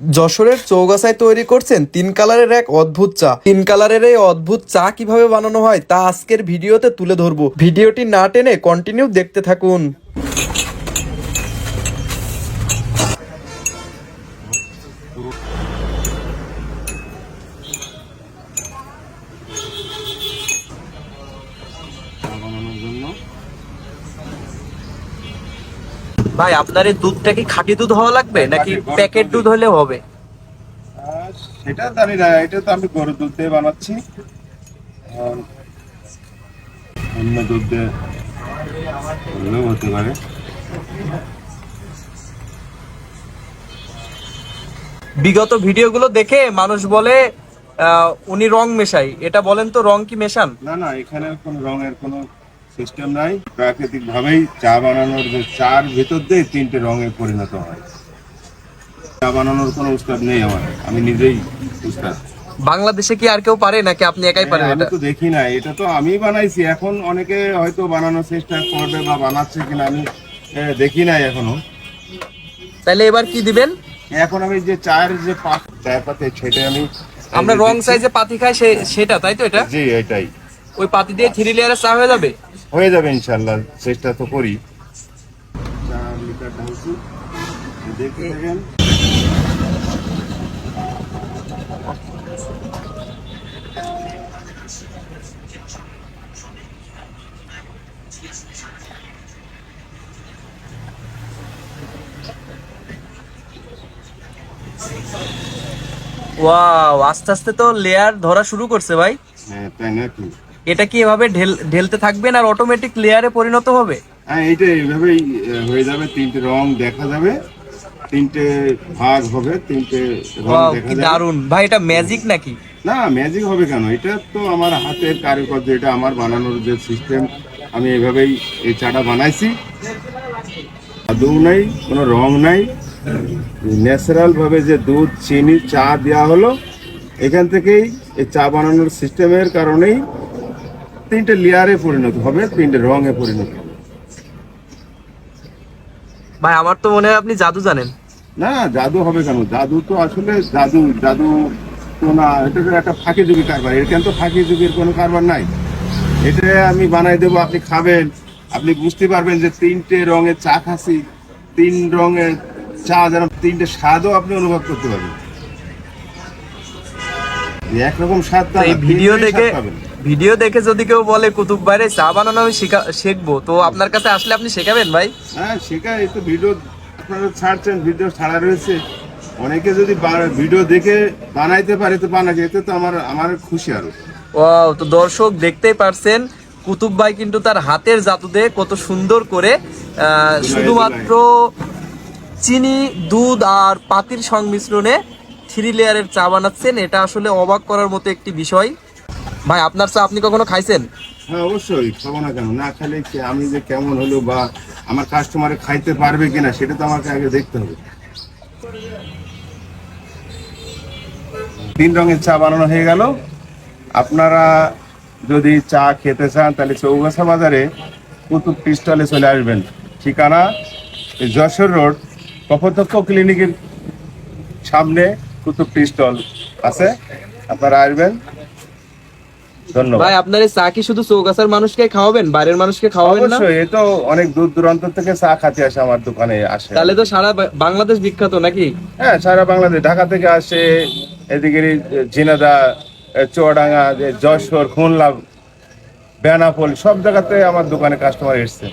যশোরের চৌগাছায় তৈরি করছেন তিন কালারের এক অদ্ভুত চা। তিন কালারের এই অদ্ভুত চা কীভাবে বানানো হয় তা আজকের ভিডিওতে তুলে ধরবো। ভিডিওটি না টেনে কন্টিনিউ দেখতে থাকুন। ভাই আপনার এই দুধটা কি খাঁটি দুধ হওয়া লাগবে নাকি প্যাকেট দুধ। হলে হবে? সেটা জানি না এটা তো আমি গরুর দুধ দিয়ে বানাচ্ছি। অন্য দুধ দিয়ে হলেও হতে পারে। বিগত ভিডিওগুলো দেখে মানুষ বলে আহ, উনি রং মেশাই। এটা বলেন তো রং কি মেশান? না না এখানে কোনো রঙের কোনো সিস্টেম নাই। প্রাকৃতিক ভাবেই চা বানানোর যে চার ভিতর দিয়ে তিনটে রঙে পরিণত হয়। চা বানানোর কোনো উস্তাদ নেই আমার। আমি নিজেই উস্তাদ। বাংলাদেশে কি আর কেউ পারে নাকি আপনি একাই পারেন হ্যাঁ, আমি তো দেখি না এটা তো আমি বানাইছি। এখন অনেকে হয়তো বানানোর চেষ্টা করবে বা বানাচ্ছে কিনা আমি দেখি নাই এখনও। তাহলে এবার কি দিবেন? এখন আমি যে চায়ের যে পাত চায়ের পাতে সেটা আমি আমরা রং সাইজে পাতি খাই সে- সেটা তাই তো এটা? জি এটাই। ওই পাতি দিয়ে থ্রি লেয়ারের চা হয়ে যাবে? হয়ে যাবে ইনশাল্লাহ চেষ্টা তো করি। ওয়াও আস্তে আস্তে তো লেয়ার ধরা শুরু করছে ভাই। হ্যাঁ তাই নাকি? এটা কি এভাবে ঢেল ঢেলতে থাকবেন আর অটোমেটিক লেয়ারে পরিণত হবে? হ্যাঁ এইটা এইভাবেই হয়ে যাবে তিনটে রং দেখা যাবে তিনটে ভাগ হবে তিনটে রং দেখা যাবে। দারুণ ভাই এটা ম্যাজিক নাকি? না ম্যাজিক হবে কেন? এটা তো আমার হাতের কারিগর্য এটা আমার বানানোর যে সিস্টেম আমি এভাবেই এই চাটা বানাইছি। আদৌ নাই কোনো রং নাই। ন্যাচারাল ভাবে যে দুধ চিনি চা দেওয়া হলো এখান থেকেই এই চা বানানোর সিস্টেমের কারণেই তিনটে লেয়ারে পরিণত হবে তিনটে রঙে পরিণত হবে। ভাই আমার তো মনে হয় আপনি জাদু জানেন। না জাদু হবে কেন? জাদু তো আসলে জাদু জাদু তো না এটা তো একটা ফাঁকি যুগি কারবার এখানে তো ফাঁকি যুগের কোনো কারবার নাই? এটা আমি বানাই দেবো আপনি খাবেন। আপনি বুঝতে পারবেন যে তিনটে রঙের চা খাচ্ছি তিন রঙের চা যেন তিনটে স্বাদও আপনি অনুভব করতে পারবেন। একরকম স্বাদ ভিডিও দেখে। ভিডিও দেখে যদি কেউ বলে কুতুব বাইরে চা বানানো আমি শিখা- শিখব। তো আপনার কাছে আসলে আপনি শেখাবেন ভাই? হ্যাঁ এই তো ভিডিও আপনারা ছাড়ছেন ভিডিও ছাড়া রয়েছে। অনেকে যদি ভিডিও দেখে বানাইতে পারে তো বানাকে এতে তো আমার আমার খুশি আরও। ওয়াও তো দর্শক দেখতেই পারছেন কুতুব ভাই কিন্তু তার হাতের জাদুতে কত সুন্দর করে শুধুমাত্র চিনি দুধ আর পাতির সংমিশ্রণে থ্রি লেয়ারের চা বানাচ্ছেন। এটা আসলে অবাক করার মতো একটি বিষয়। ভাই, আপনার চা আপনি কখনো খাইছেন? হ্যাঁ অবশ্যই, খাব না কেন? না খেলে কি আমি যে কেমন হলো বা আমার কাস্টমারে খাইতে পারবে কিনা, সেটা তো আমাকে আগে দেখতে হবে। তিন রঙের চা বানানো হয়ে গেল। আপনারা যদি চা খেতে চান, তাহলে চৌগাছা বাজারে কুতুব টি স্টলে চলে আসবেন। ঠিকানা যশোর রোড কপোতক্ষ ক্লিনিকের সামনে কুতুব টি স্টল আছে। আপনারা আসবেন। ধন্যবাদ। ভাই আপনার এই চা কি শুধু চৌগাছার মানুষকে খাওয়াবেন? বাইরের মানুষকে খাওয়াবেন না? অবশ্যই এ তো অনেক দূর দূরান্ত থেকে চা খাতে আসে আমার দোকানে আসে। তাহলে তো সারা বাংলাদেশ বিখ্যাত নাকি? হ্যাঁ সারা বাংলাদেশ। ঢাকা থেকে আসে এদিকে জিনাদা এ, চুয়াডাঙ্গা যশোর খুলনা বেনাপোল সব জায়গাতে আমার দোকানে কাস্টমার এসছে।